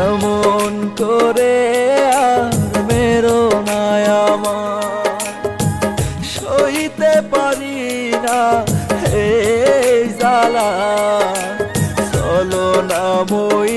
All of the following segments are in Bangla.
এমন করে আর মেরো না আমার। সইতে পারি না এই জালা চলো না মই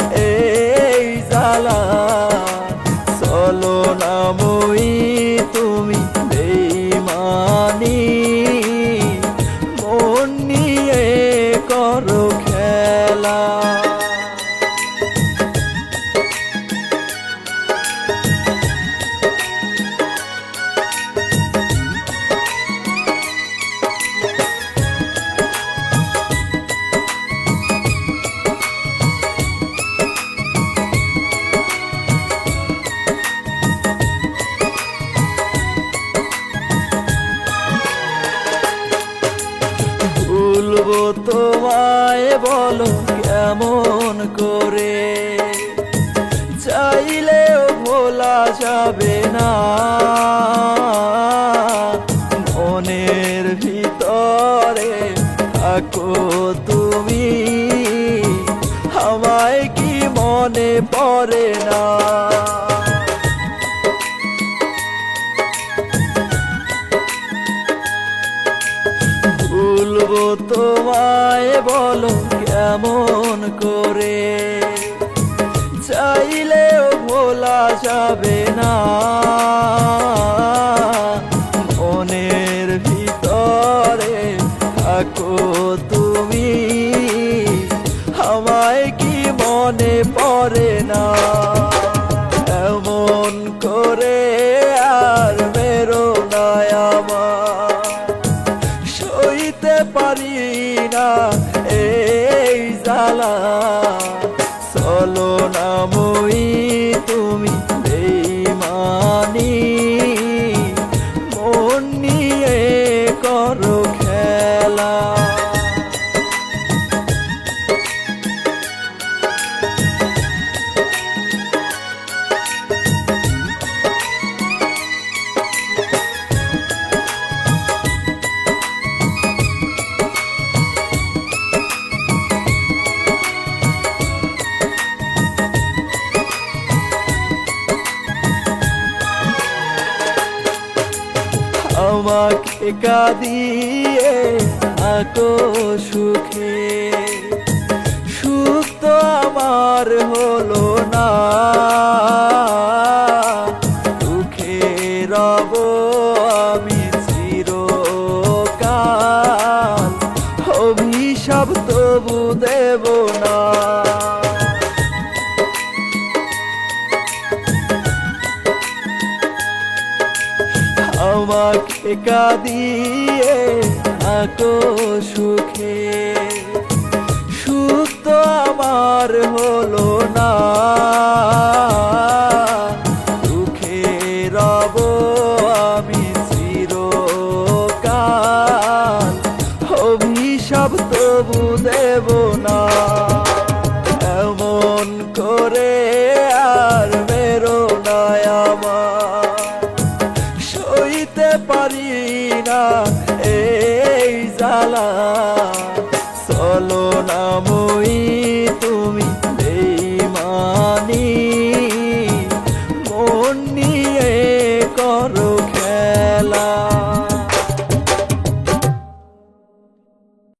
কেমন করে? চাইলেও ভোলা যাবে না। মনের ভিতরে থাকো তুমি। আমায় কি মনে পড়ে না? তোমায় বলো কেমন করে। চাইলেও ভোলা যাবে না। মনের ভিতরে থাকো তুমি। আমায় কি মনে পড়ে না? এমন করে আর মেরো না আমার সইতে পারি না। জ্বালা আমাকে কাঁদিয়ে থাকো সুখে। সুখ তো আমার হলো না। দুঃখে রব আমি চিরকাল, অভিশাপ তবু দেব না। আমাকে কাঁদিয়ে থাকো সুখে। সুখ তো আমার হলো না। দুঃখে রব আমি তবু দেব না। এমন করে